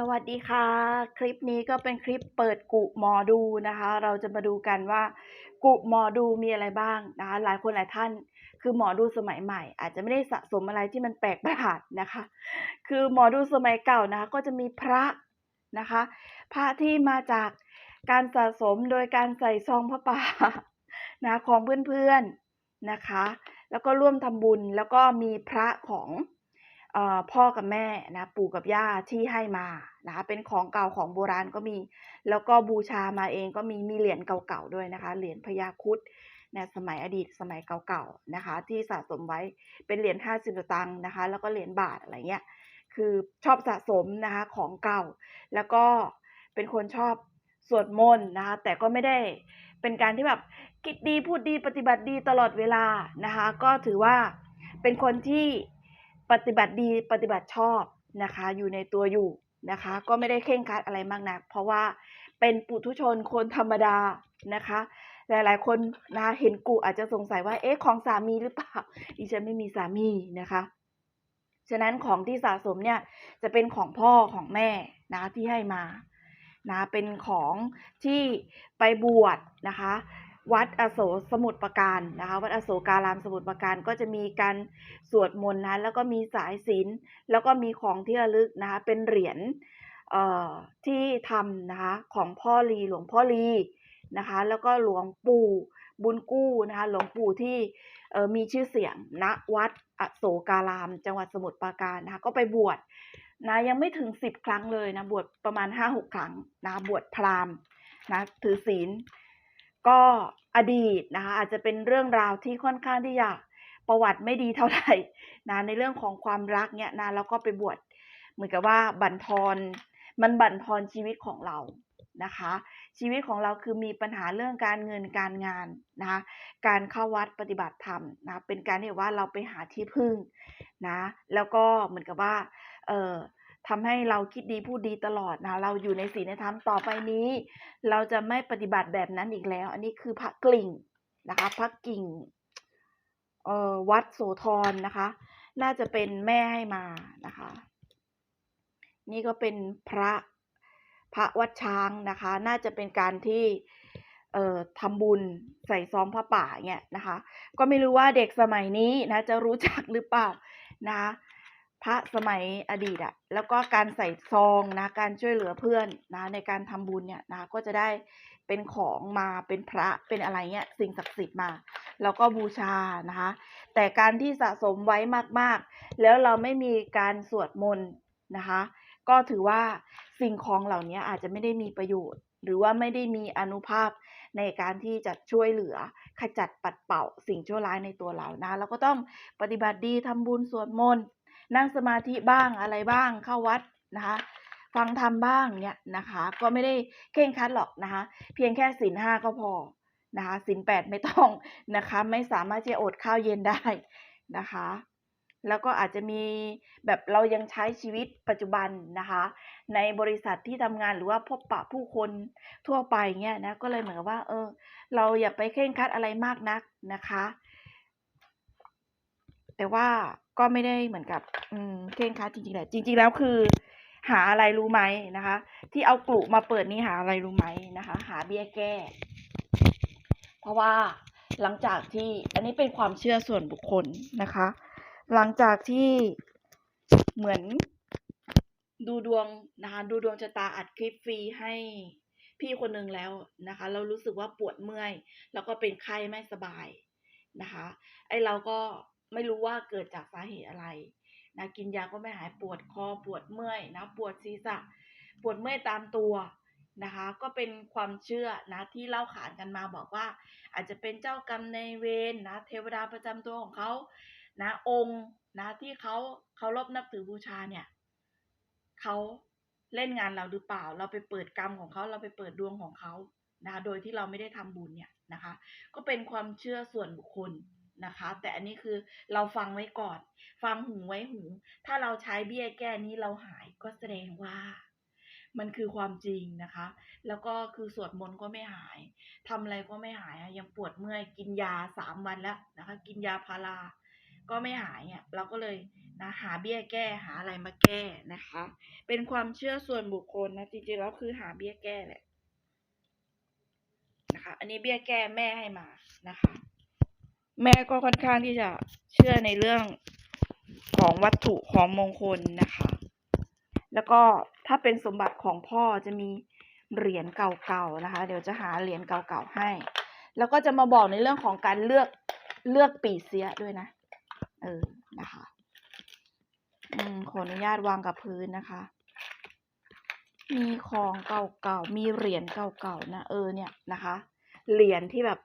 สวัสดีค่ะ คลิปนี้ก็เป็นคลิปเปิดกุหมอดูนะคะ เราจะมาดูกันว่า กุหมอดูมีอะไรบ้างนะคะหลายคนหลายท่าน คือหมอดูสมัยใหม่ อาจจะไม่ได้สะสมอะไรที่มันแปลกประหลาดนะคะ คือหมอดูสมัยเก่านะคะก็จะมีพระนะคะ พระที่มาจากการสะสมโดยการใส่ซองพระป่านะของเพื่อนๆนะคะ แล้วก็ร่วมทำบุญแล้วก็มีพระของ พ่อกับแม่นะปู่กับย่าที่ให้มานะคะเป็นของเก่าของโบราณก็มี แล้วก็บูชามาเองก็มีมีเหรียญเก่าๆด้วยนะคะ เหรียญพญาคุดในสมัยอดีตสมัยเก่าๆนะคะ ที่สะสมไว้เป็นเหรียญห้าสิบตังค์นะคะ แล้วก็เหรียญบาทอะไรเงี้ยคือชอบสะสมนะคะของเก่า แล้วก็เป็นคนชอบสวดมนต์นะคะ แต่ก็ไม่ได้เป็นการที่แบบคิดดีพูดดีปฏิบัติดีตลอดเวลานะคะ ก็ถือว่าเป็นคนที่ ปฏิบัติดีปฏิบัติชอบนะคะ อยู่ในตัวอยู่นะคะ ก็ไม่ได้เคร่งครัดอะไรมากนัก เพราะว่าเป็นปุถุชนคนธรรมดานะคะ หลายๆ คนนะคะเห็นกูอาจจะสงสัยว่าเอ๊ะของสามีหรือเปล่าดิฉันไม่มีสามีนะคะฉะนั้นของที่สะสมเนี่ยจะเป็นของพ่อของแม่นะที่ให้มานะเป็นของที่ไปบวชนะคะ วัดอโศสมุทรปราการนะคะ วัดอโศการามสมุทรปราการก็จะมีการสวดมนต์นะแล้วก็มีสายศีลแล้วก็มีของที่ระลึกนะคะ เป็นเหรียญที่ทำนะคะของพ่อลีหลวงพ่อลีนะคะ แล้วก็หลวงปู่บุญกู้นะคะ หลวงปู่ที่มีชื่อเสียงณวัดอโศการาม จังหวัดสมุทรปราการนะคะ ก็ไปบวชนะยังไม่ถึงสิบครั้งเลยนะ บวชประมาณห้าหกครั้งนะ บวชพราหมณ์นะ ถือศีล ก็อดีตนะคะอาจจะเป็นเรื่องราวที่ค่อนข้างที่จะประวัติไม่ดีเท่าไหร่นะในเรื่องของความรักเนี่ยนะแล้วก็ไปบวชเหมือนกับว่าบั่นทอนมันบั่นทอนชีวิตของเรานะคะ ชีวิตของเราคือมีปัญหาเรื่องการเงินการงานนะคะการเข้าวัดปฏิบัติธรรมนะเป็นการที่ว่าเราไปหาที่พึ่งนะแล้วก็เหมือนกับว่าเออ ทำให้เราคิดดีพูดดีตลอดนะเราอยู่ในศีลในธรรมต่อไปนี้ เราจะไม่ปฏิบัติแบบนั้นอีกแล้ว อันนี้คือพระกลิ่งนะคะพระกิ่งเอ่อวัดโสธรนะคะ น่าจะเป็นแม่ให้มานะคะ นี่ก็เป็นพระพระวัดช้างนะคะ น่าจะเป็นการที่เอ่อทำบุญใส่ซองผ้าป่าเนี่ยนะคะ ก็ไม่รู้ว่าเด็กสมัยนี้นะจะรู้จักหรือเปล่านะคะ ระสมัยอดีตอะแล้วก็การใส่ซองนะการช่วยเหลือเพื่อนนะในการทำบุญเนี่ยนะก็จะได้เป็นของมาเป็นพระเป็นอะไรเงี้ยสิ่งศักดิ์สิทธิ์มา แล้วก็บูชานะคะ แต่การที่สะสมไว้มากๆ แล้วเราไม่มีการสวดมนต์นะคะ ก็ถือว่าสิ่งของเหล่านี้อาจจะไม่ได้มีประโยชน์ หรือว่าไม่ได้มีอนุภาพในการที่จะช่วยเหลือขจัดปัดเป่าสิ่งชั่วร้ายในตัวเรานะเราก็ต้องปฏิบัติดีทำบุญสวดมนต์ นั่งสมาธิบ้างอะไรบ้างเข้าวัดนะคะ ฟังธรรมบ้างเนี่ยนะคะ ก็ไม่ได้เคร่งครัดหรอกนะคะ เพียงแค่ศีลห้าก็พอนะคะศีลแปดไม่ต้องนะคะ ไม่สามารถจะอดข้าวเย็นได้นะคะ แล้วก็อาจจะมีแบบเรายังใช้ชีวิตปัจจุบันนะคะ ในบริษัทที่ทำงานหรือว่าพบปะผู้คนทั่วไปเงี้ยนะก็เลยเหมือนว่า เออ เราอย่าไปเคร่งครัดอะไรมากนักนะคะ แต่ว่าก็ไม่ได้เหมือนกับ อืมเคร่งครัดจริงๆแหละจริง ๆ แล้วคือ หาอะไรรู้ไหมนะคะ ที่เอากลุ่มาเปิดนี่หาอะไรรู้ไหมนะคะ หาเบี้ยแก้ เพราะว่าหลังจากที่อันนี้เป็นความเชื่อส่วนบุคคลนะคะ หลังจากที่เหมือนดูดวงนะคะดูดวงชะตาอัดคลิปฟรีให้พี่คนหนึ่งแล้วนะคะ เรารู้สึกว่าปวดเมื่อย แล้วก็เป็นไข้ไม่สบายนะคะ ไอเราก็ ไม่รู้ว่าเกิดจากสาเหตุอะไรนะกินยาก็ไม่หายปวดคอปวดเมื่อยนะปวดศีรษะ ปวดเมื่อยตามตัวนะคะ ก็เป็นความเชื่อนะที่เล่าขานกันมาบอกว่า อาจจะเป็นเจ้ากรรมในเวรนะเทวดาประจำตัวของเขานะองค์นะที่เขาเคารพนับถือบูชาเนี่ยเขาเล่นงานเราหรือเปล่า เราไปเปิดกรรมของเขาเราไปเปิดดวงของเขานะคะโดยที่เราไม่ได้ทำบุญเนี่ยนะคะ ก็เป็นความเชื่อส่วนบุคคล นะคะ แต่อันนี้คือเราฟังไว้ก่อน ฟังหูไว้หู ถ้าเราใช้เบี้ยแก้นี้เราหายก็แสดงว่า มันคือความจริงนะคะ แล้วก็คือสวดมนต์ก็ไม่หายทำอะไรก็ไม่หายยังปวดเมื่อยกินยาสามวันแล้วนะคะ กินยาพาราก็ไม่หายเนี่ยเราก็เลยนะหาเบี้ยแก้หาอะไรมาแก้นะคะ เป็นความเชื่อส่วนบุคคลนะจริงๆแล้วคือหาเบี้ยแก้แหละนะคะ อันนี้เบี้ยแก้แม่ให้มานะคะ แม่ก็ค่อนข้างที่จะเชื่อในเรื่องของวัตถุของมงคลนะคะ แล้วก็ถ้าเป็นสมบัติของพ่อจะมีเหรียญเก่าๆนะคะ เดี๋ยวจะหาเหรียญเก่าๆให้ แล้วก็จะมาบอกในเรื่องของการเลือกเลือกปีเสียด้วยนะ เออ นะคะ อืม ขออนุญาตวางกับพื้นนะคะ มีของเก่าๆ มีเหรียญเก่าๆ นะ เออ เนี่ยนะคะ เหรียญที่แบบ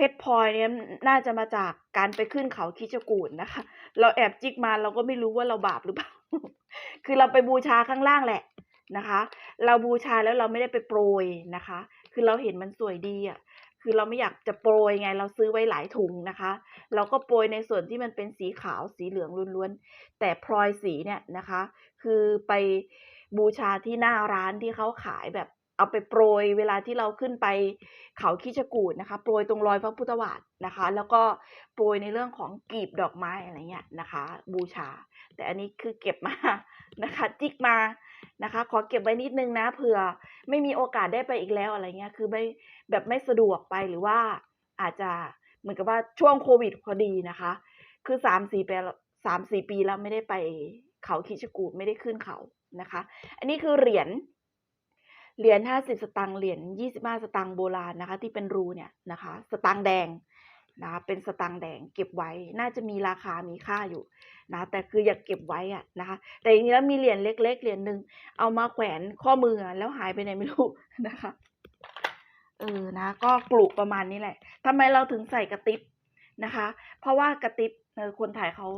เพชรพลอยเนี่ยน่าจะมาจากการไปขึ้นเขาคิชกูดนะคะ เราแอบจิกมาเราก็ไม่รู้ว่าเราบาปหรือเปล่า คือเราไปบูชาข้างล่างแหละนะคะ เราบูชาแล้วเราไม่ได้ไปโปรยนะคะ คือเราเห็นมันสวยดีอะ คือเราไม่อยากจะโปรยไง เราซื้อไว้หลายถุงนะคะ เราก็โปรยในส่วนที่มันเป็นสีขาวสีเหลืองล้วนๆ แต่พลอยสีเนี่ยนะคะ คือไปบูชาที่หน้าร้านที่เขาขายแบบ เอาไปโปรยเวลาที่เราขึ้นไปเขาคิชกูดนะคะ โปรยตรงรอยพระพุทธบาทนะคะ แล้วก็โปรยในเรื่องของกลีบดอกไม้อะไรเงี้ยนะคะ บูชา แต่อันนี้คือเก็บมานะคะ จิกมานะคะ ขอเก็บไว้นิดนึงนะเผื่อไม่มีโอกาสได้ไปอีกแล้วอะไรเงี้ยคือไม่แบบไม่สะดวกไปหรือว่าอาจจะเหมือนกับว่าช่วงโควิดพอดีนะคะ คือสามสี่ปีสามสี่ปีแล้วไม่ได้ไปเขาคิชกูดไม่ได้ขึ้นเขานะคะ อันนี้คือเหรียญ เหรียญห้าสิบสตางค์เหรียญยี่สิบห้าสตางค์โบราณนะคะ ที่เป็นรูเนี่ยนะคะ สตางค์แดงนะคะเป็นสตางค์แดงเก็บไว้น่าจะมีราคามีค่าอยู่นะแต่คืออยากเก็บไว้อะนะคะ แต่จริงๆแล้วมีเหรียญเล็ก ๆ เหรียญหนึ่งเอามาแขวนข้อมือแล้วหายไปไหนไม่รู้นะคะเออนะก็กลุประมาณนี้แหละทำไมเราถึงใส่กระติบนะคะ เพราะว่ากระติบคนไทยเขา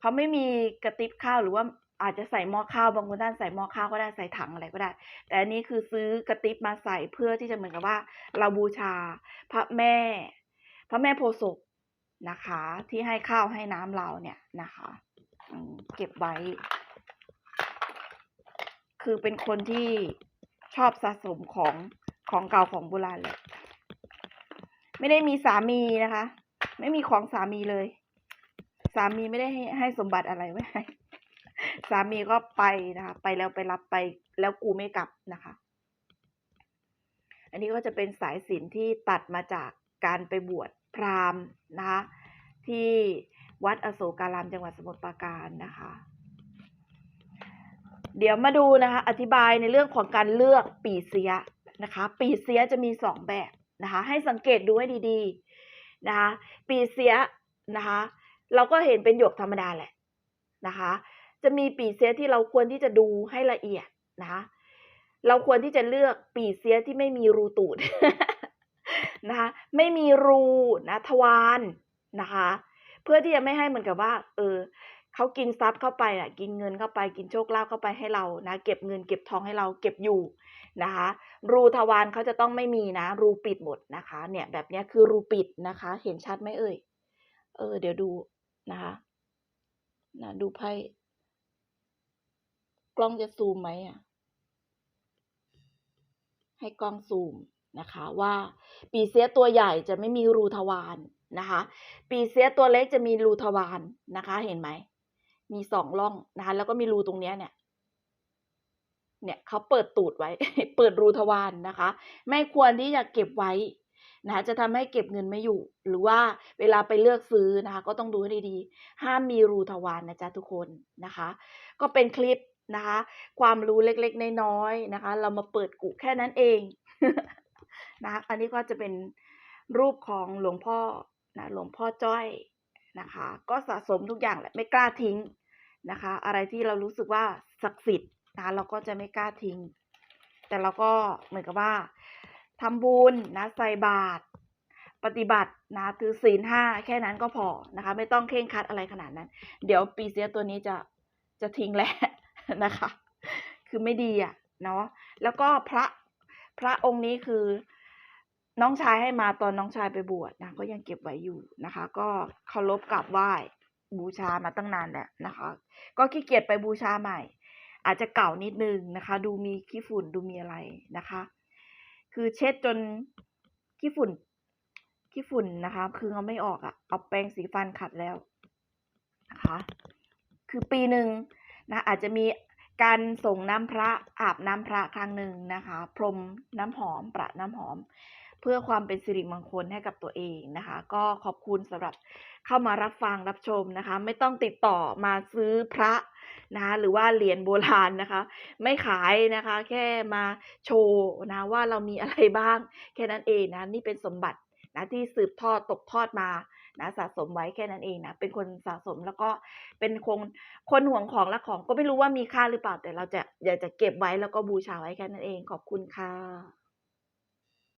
เขาไม่มีกระติบข้าวหรือว่า อาจจะใส่หม้อข้าวบางคนท่านใส่หม้อข้าวก็ได้ใส่ถังอะไรก็ได้ แต่อันนี้คือซื้อกระติบมาใส่เพื่อที่จะเหมือนกับว่า เราบูชาพระแม่ พระแม่โพศพนะคะ ที่ให้ข้าวให้น้ำเราเนี่ยนะคะเก็บไว้ คือเป็นคนที่ชอบสะสมของของเก่าของโบราณเลยไม่ได้มีสามีนะคะ ไม่มีของสามีเลย สามีไม่ได้ให้ให้สมบัติอะไรไว้ให้ สามีก็ไปนะคะ ไปแล้วไปรับไปแล้วกูไม่กลับนะคะ อันนี้ก็จะเป็นสายสินที่ตัดมาจากการไปบวชพราหมณ์นะคะ ที่วัดอโศการามจังหวัดสมุทรปราการนะคะ เดี๋ยวมาดูนะคะ อธิบายในเรื่องของการเลือกปีเสียนะคะ ปีเสียจะมีสองแบบนะคะ ให้สังเกตดูให้ดีๆนะคะ ปีเสียนะคะ เราก็เห็นเป็นหยกธรรมดาแหละนะคะ จะมีปีเสียที่เราควรที่จะดูให้ละเอียดนะคะ เราควรที่จะเลือกปีเสียที่ไม่มีรูตูดนะคะไม่มีรูนะทวารนะคะ เพื่อที่จะไม่ให้เหมือนกับว่า เออเขากินทรัพย์เข้าไปอะกินเงินเข้าไปกินโชคลาภเข้าไปให้เรานะ เก็บเงินเก็บทองให้เราเก็บอยู่นะคะ รูทวารเขาจะต้องไม่มีนะ รูปิดหมดนะคะ เนี่ยแบบนี้คือรูปิดนะคะ เห็นชัดไหมเอ่ยเออ เดี๋ยวดูนะคะนะดูไพ่ กล้องจะซูมไหมอะ ให้กล้องซูมนะคะว่าปีเสียตัวใหญ่จะไม่มีรูทวารนะคะ ปีเสียตัวเล็กจะมีรูทวารนะคะ เห็นไหม มีสองร่องนะคะ แล้วก็มีรูตรงเนี้ยเนี่ยเนี่ยเขาเปิดตูดไว้ เปิดรูทวารนะคะ ไม่ควรที่จะเก็บไว้นะคะจะทำให้เก็บเงินไม่อยู่ หรือว่าเวลาไปเลือกซื้อนะคะ ก็ต้องดูให้ดีๆห้ามมีรูทวารนะจ๊ะทุกคนนะคะ ก็เป็นคลิป นะคะ ความรู้เล็กๆ น้อยๆนะคะ เรามาเปิดกุแค่นั้นเองนะคะอันนี้ก็จะเป็นรูปของหลวงพ่อนะหลวงพ่อจ้อยนะคะ ก็สะสมทุกอย่างแหละไม่กล้าทิ้งนะคะ อะไรที่เรารู้สึกว่าศักดิ์สิทธิ์นะะเราก็จะไม่กล้าทิ้ง แต่เราก็เหมือนกับว่าทำบุญนะใส่บาตรปฏิบัตินะถือศีลห้าแค่นั้นก็พอนะคะ ไม่ต้องเคร่งคัดอะไรขนาดนั้น เดี๋ยวปีเสียตัวนี้จะจะทิ้งแล้ว นะคะ คือไม่ดีอะเนาะแล้วก็พระพระองค์นี้คือน้องชายให้มาตอนน้องชายไปบวชนะก็ยังเก็บไว้อยู่นะคะ ก็เคารพกราบไหว้บูชามาตั้งนานแล้วนะคะ ก็ขี้เกียจไปบูชาใหม่ อาจจะเก่านิดนึงนะคะ ดูมีขี้ฝุ่นดูมีอะไรนะคะ คือเช็ดจนขี้ฝุ่นขี้ฝุ่นนะคะ คือเอาไม่ออกอะเอาแปรงสีฟันขัดแล้วนะคะ คือปีหนึ่ง นะอาจจะมีการส่งน้ำพระอาบน้ำพระครั้งหนึ่งนะคะ พรมน้ำหอมประน้ำหอม เพื่อความเป็นสิริมงคลให้กับตัวเองนะคะ ก็ขอบคุณสำหรับเข้ามารับฟังรับชมนะคะ ไม่ต้องติดต่อมาซื้อพระนะคะหรือว่าเหรียญโบราณนะคะ ไม่ขายนะคะ แค่มาโชว์นะว่าเรามีอะไรบ้าง แค่นั้นเองนะนี่เป็นสมบัตินะที่สืบทอดตกทอดมา นะสะสมไว้แค่นั้นเองนะเป็นคนสะสมแล้วก็เป็นคนคนห่วงของและของก็ไม่รู้ว่ามีค่าหรือเปล่าแต่เราจะอยากจะเก็บไว้แล้วก็บูชาไว้แค่นั้นเองขอบคุณค่ะ